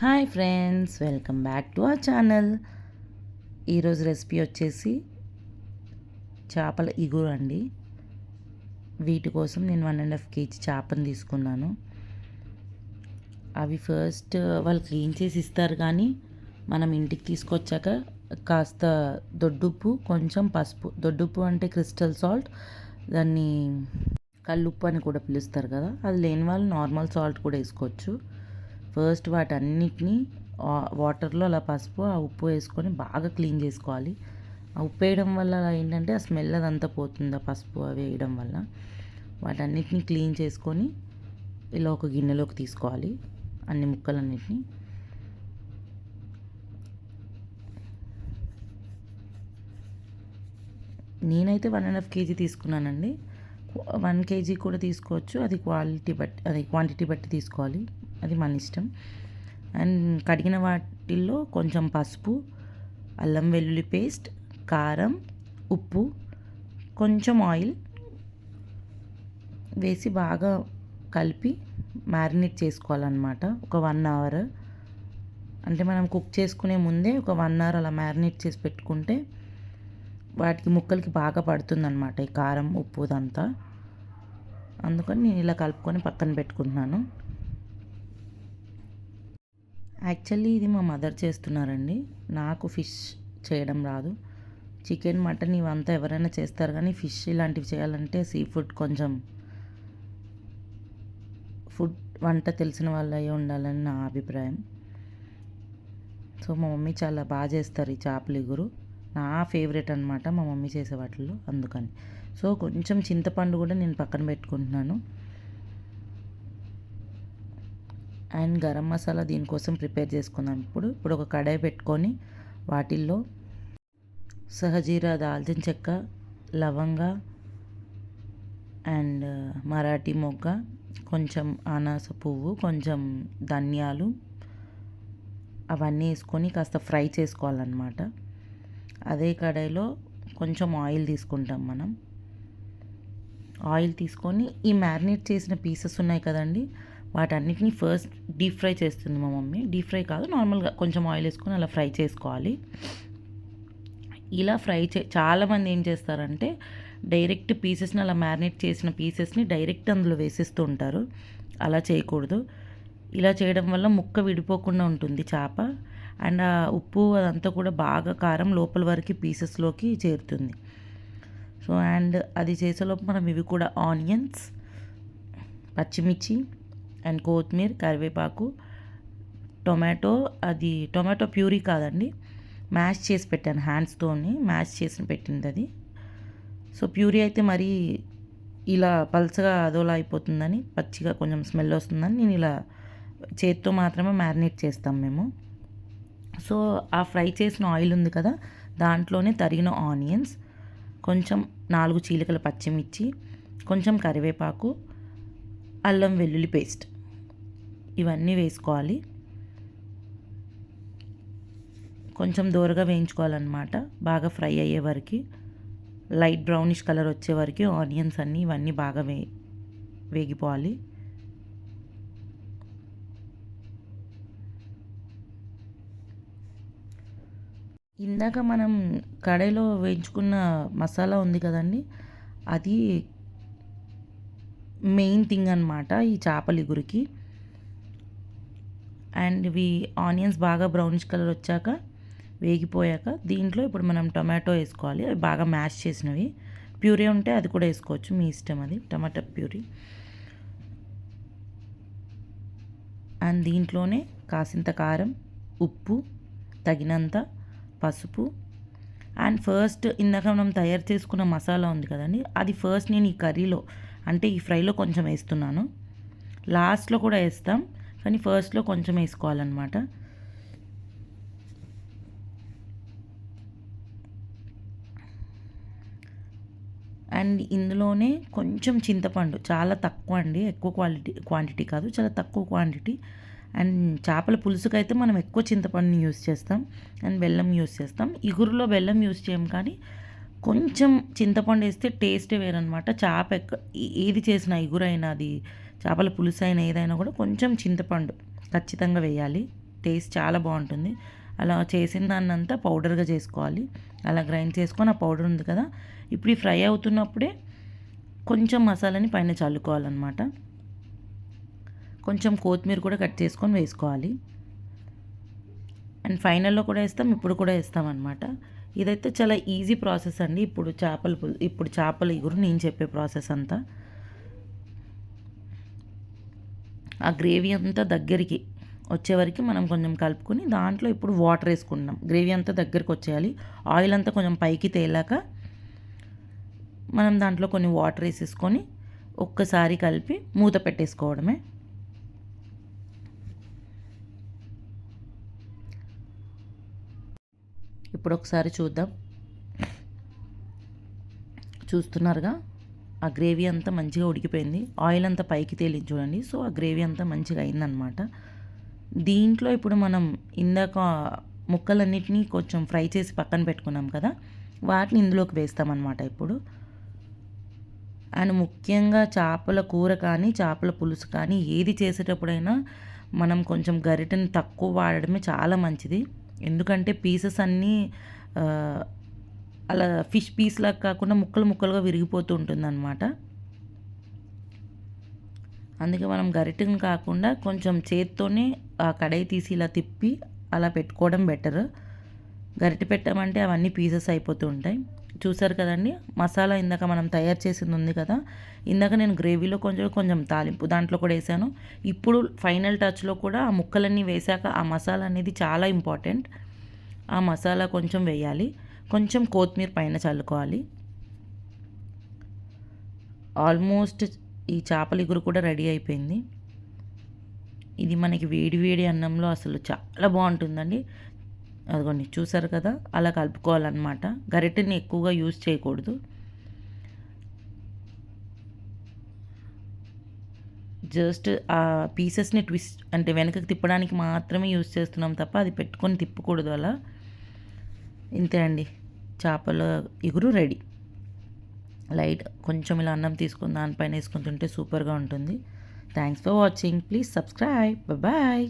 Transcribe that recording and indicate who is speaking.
Speaker 1: Hi friends welcome back to our channel. ఈరోజు recipe వచ్చేసి చేపల ఇగురు అండి. వీటి కోసం నేను వన్ అండ్ హాఫ్ కేజీ చేపను తీసుకున్నాను. అవి ఫస్ట్ వాళ్ళు క్లీన్ చేసి ఇస్తారు కానీ మనం ఇంటికి తీసుకొచ్చాక కాస్త దొడ్డుప్పు కొంచెం పసుపు. దొడ్డుప్పు అంటే క్రిస్టల్ సాల్ట్ దాన్ని కల్లుప్పు అని కూడా పిలుస్తారు కదా. అది లేని వాళ్ళు నార్మల్ సాల్ట్ కూడా వేసుకోవచ్చు. ఫస్ట్ వాటన్నిటిని వాటర్లో అలా పసుపు ఆ ఉప్పు వేసుకొని బాగా క్లీన్ చేసుకోవాలి. ఆ ఉప్పు వేయడం వల్ల ఏంటంటే ఆ స్మెల్ అదంతా పోతుంది ఆ పసుపు అవి వేయడం వల్ల. వాటన్నిటిని క్లీన్ చేసుకొని ఇలా ఒక గిన్నెలోకి తీసుకోవాలి అన్ని ముక్కలన్నిటిని. నేనైతే వన్ అండ్ హాఫ్ కేజీ తీసుకున్నానండి. వన్ కేజీ కూడా తీసుకోవచ్చు అది క్వాలిటీ బట్టి అది క్వాంటిటీ బట్టి తీసుకోవాలి. అది మన ఇష్టం. అండ్ కడిగిన వాటిల్లో కొంచెం పసుపు అల్లం వెల్లుల్లి పేస్ట్ కారం ఉప్పు కొంచెం ఆయిల్ వేసి బాగా కలిపి మ్యారినేట్ చేసుకోవాలన్నమాట. ఒక వన్ అవర్. అంటే మనం కుక్ చేసుకునే ముందే ఒక వన్ అవర్ అలా మ్యారినేట్ చేసి పెట్టుకుంటే వాటికి ముక్కలకి బాగా పడుతుందన్నమాట ఈ కారం ఉప్పు ఇదంతా. అందుకని నేను ఇలా కలుపుకొని పక్కన పెట్టుకుంటున్నాను. యాక్చువల్లీ ఇది మా మదర్ చేస్తున్నారండి. నాకు ఫిష్ చేయడం రాదు. చికెన్ మటన్ ఇవంతా ఎవరైనా చేస్తారు కానీ ఫిష్ ఇలాంటివి చేయాలంటే సీ ఫుడ్ కొంచెం ఫుడ్ వంట తెలిసిన వాళ్ళు ఉండాలని నా అభిప్రాయం. సో మా మమ్మీ చాలా బాగా చేస్తారు ఈ చేపలు ఇగురు. నా ఫేవరెట్ అనమాట మా మమ్మీ చేసే వాటిల్లో అందుకని. సో కొంచెం చింతపండు కూడా నేను పక్కన పెట్టుకుంటున్నాను. అండ్ గరం మసాలా దీనికోసం ప్రిపేర్ చేసుకుందాం ఇప్పుడు ఇప్పుడు ఒక కడాయి పెట్టుకొని వాటిల్లో సహజీరా దాల్చిన చెక్క లవంగ అండ్ మరాఠీ మొగ్గ కొంచెం అనాస పువ్వు కొంచెం ధనియాలు అవన్నీ వేసుకొని కాస్త ఫ్రై చేసుకోవాలన్నమాట. అదే కడాయిలో కొంచెం ఆయిల్ తీసుకుంటాం మనం. ఆయిల్ తీసుకొని ఈ మ్యారినేట్ చేసిన పీసెస్ ఉన్నాయి కదండి వాటన్నిటిని ఫస్ట్ డీప్ ఫ్రై చేస్తుంది మా మమ్మీ. డీప్ ఫ్రై కాదు నార్మల్గా కొంచెం ఆయిల్ వేసుకొని అలా ఫ్రై చేసుకోవాలి. ఇలా ఫ్రై చే చాలామంది ఏం చేస్తారంటే డైరెక్ట్ పీసెస్ని అలా మ్యారినేట్ చేసిన పీసెస్ని డైరెక్ట్ అందులో వేసేస్తూ ఉంటారు. అలా చేయకూడదు. ఇలా చేయడం వల్ల ముక్క విడిపోకుండా ఉంటుంది చేప. అండ్ ఆ ఉప్పు అదంతా కూడా బాగా కారం లోపల వరకు పీసెస్లోకి చేరుతుంది. సో అండ్ అది చేసేలోపు మనం ఇవి కూడా ఆనియన్స్ పచ్చిమిర్చి అండ్ కొత్తిమీర కరివేపాకు టొమాటో. అది టొమాటో ప్యూరీ కాదండి. మ్యాష్ చేసి పెట్టాను హ్యాండ్స్తోని మ్యాష్ చేసి పెట్టింది అది. సో ప్యూరీ అయితే మరీ ఇలా పల్చగా అదోలా అయిపోతుందని పచ్చిగా కొంచెం స్మెల్ వస్తుందని నేను ఇలా చేత్తో మాత్రమే మ్యారినేట్ చేస్తాం మేము. సో ఆ ఫ్రై చేసిన ఆయిల్ ఉంది కదా దాంట్లోనే తరిగిన ఆనియన్స్ కొంచెం నాలుగు చీలికల పచ్చిమిర్చి కొంచెం కరివేపాకు అల్లం వెల్లుల్లి పేస్ట్. ఇవన్నీ వేసుకోవాలి. కొంచెం దూరగా వేయించుకోవాలన్నమాట. బాగా ఫ్రై అయ్యే వరకు లైట్ బ్రౌనిష్ కలర్ వచ్చే వరకు ఆనియన్స్ అన్నీ ఇవన్నీ బాగా వే వేగిపోవాలి. ఇందాక మనం కడాయిలో వేయించుకున్న మసాలా ఉంది కదండి అది మెయిన్ థింగ్ అనమాట ఈ చేపల ఇగురికి అండ్ ఇవి ఆనియన్స్ బాగా బ్రౌనిష్ కలర్ వచ్చాక వేగిపోయాక దీంట్లో ఇప్పుడు మనం టొమాటో వేసుకోవాలి. అవి బాగా మ్యాష్ చేసినవి. ప్యూరీ ఉంటే అది కూడా వేసుకోవచ్చు. మీ ఇష్టం అది. టమాటా ప్యూరీ. అండ్ దీంట్లోనే కాసింత కారం ఉప్పు తగినంత పసుపు. అండ్ ఫస్ట్ ఇందాక మనం తయారు చేసుకున్న మసాలా ఉంది కదండి. అది ఫస్ట్ నేను ఈ కర్రీలో అంటే ఈ ఫ్రైలో కొంచెం వేస్తున్నాను. లాస్ట్లో కూడా వేస్తాం. కానీ ఫస్ట్లో కొంచెం వేసుకోవాలన్నమాట. అండ్ ఇందులోనే కొంచెం చింతపండు. చాలా తక్కువ అండి. ఎక్కువ క్వాలిటీ క్వాంటిటీ కాదు. చాలా తక్కువ క్వాంటిటీ. అండ్ చేపల పులుసుకైతే మనం ఎక్కువ చింతపండుని యూస్ చేస్తాం. అండ్ బెల్లం యూస్ చేస్తాం. ఇగురులో బెల్లం యూస్ చేయం కానీ కొంచెం చింతపండు వేస్తే టేస్టే వేరనమాట చేప ఎక్క ఏది చేసిన ఎగురైనా అది చేపల పులుసు అయినా ఏదైనా కూడా కొంచెం చింతపండు ఖచ్చితంగా వేయాలి. టేస్ట్ చాలా బాగుంటుంది. అలా చేసిన దాన్ని అంతా పౌడర్గా చేసుకోవాలి. అలా గ్రైండ్ చేసుకొని ఆ పౌడర్ ఉంది కదా ఇప్పుడు ఈ ఫ్రై అవుతున్నప్పుడే కొంచెం మసాలాని పైన చల్లుకోవాలన్నమాట. కొంచెం కొత్తిమీర కూడా కట్ చేసుకొని వేసుకోవాలి. అండ్ ఫైనల్లో కూడా వేస్తాం ఇప్పుడు కూడా వేస్తాం అనమాట ఇదైతే చాలా ఈజీ ప్రాసెస్ అండి. ఇప్పుడు చేపల ఇప్పుడు చేపల ఇగురు నేను చెప్పే ప్రాసెస్ అంతా. ఆ గ్రేవీ అంతా దగ్గరికి వచ్చే వరకు మనం కొంచెం కలుపుకొని దాంట్లో ఇప్పుడు వాటర్ వేసుకుంటున్నాం. గ్రేవీ అంతా దగ్గరికి వచ్చేయాలి. ఆయిల్ అంతా కొంచెం పైకి తేలాక మనం దాంట్లో కొన్ని వాటర్ వేసేసుకొని ఒక్కసారి కలిపి మూత పెట్టేసుకోవడమే. ఇప్పుడు ఒకసారి చూద్దాం. చూస్తున్నారుగా ఆ గ్రేవీ అంతా మంచిగా ఉడికిపోయింది. ఆయిల్ అంతా పైకి తేలి చూడండి. సో ఆ గ్రేవీ అంతా మంచిగా అయిందనమాట దీంట్లో ఇప్పుడు మనం ఇందాక ముక్కలన్నిటినీ కొంచెం ఫ్రై చేసి పక్కన పెట్టుకున్నాం కదా వాటిని ఇందులోకి వేస్తామన్నమాట ఇప్పుడు. అండ్ ముఖ్యంగా చేపల కూర కానీ చేపల పులుసు కానీ ఏది చేసేటప్పుడైనా మనం కొంచెం గరిటెని తక్కువ వాడడమే చాలా మంచిది. ఎందుకంటే పీసెస్ అన్నీ అలా ఫిష్ పీస్లా కాకుండా ముక్కలు ముక్కలుగా విరిగిపోతూ ఉంటుందన్నమాట. అందుకే మనం గరిటెని కాకుండా కొంచెం చేత్తోనే ఆ కడాయి తీసి ఇలా తిప్పి అలా పెట్టుకోవడం బెటర్ గరిటె పెట్టామంటే అవన్నీ పీసెస్ అయిపోతూ ఉంటాయి. చూసారు కదండి? మసాలా ఇందాక మనం తయారు చేసింది ఉంది కదా? ఇందాక నేను గ్రేవీలో కొంచెం కొంచెం తాలింపు దాంట్లో కూడా వేసాను. ఇప్పుడు ఫైనల్ టచ్లో కూడా ఆ ముక్కలన్నీ వేసాక ఆ మసాలా అనేది చాలా ఇంపార్టెంట్. ఆ మసాలా కొంచెం వేయాలి. కొంచెం కొత్తిమీర పైన చల్లుకోవాలి. ఆల్మోస్ట్ ఈ చేపల ఇగురు కూడా రెడీ అయిపోయింది. ఇది మనకి వేడి వేడి అన్నంలో అసలు చాలా బాగుంటుందండి. అదిగోండి చూసారు కదా అలా కలుపుకోవాలన్నమాట. గరిటెని ఎక్కువగా యూజ్ చేయకూడదు. జస్ట్ ఆ పీసెస్ని ట్విస్ట్ అంటే వెనకకి తిప్పడానికి మాత్రమే యూజ్ చేస్తున్నాం తప్ప అది పెట్టుకొని తిప్పకూడదు అలా. ఇంతే అండి. చేపల ఇగురు రెడీ. లైట్ కొంచెం ఇలా అన్నం తీసుకుని దానిపైన వేసుకొని తింటే సూపర్గా ఉంటుంది. Thanks for watching. Please subscribe. Bye.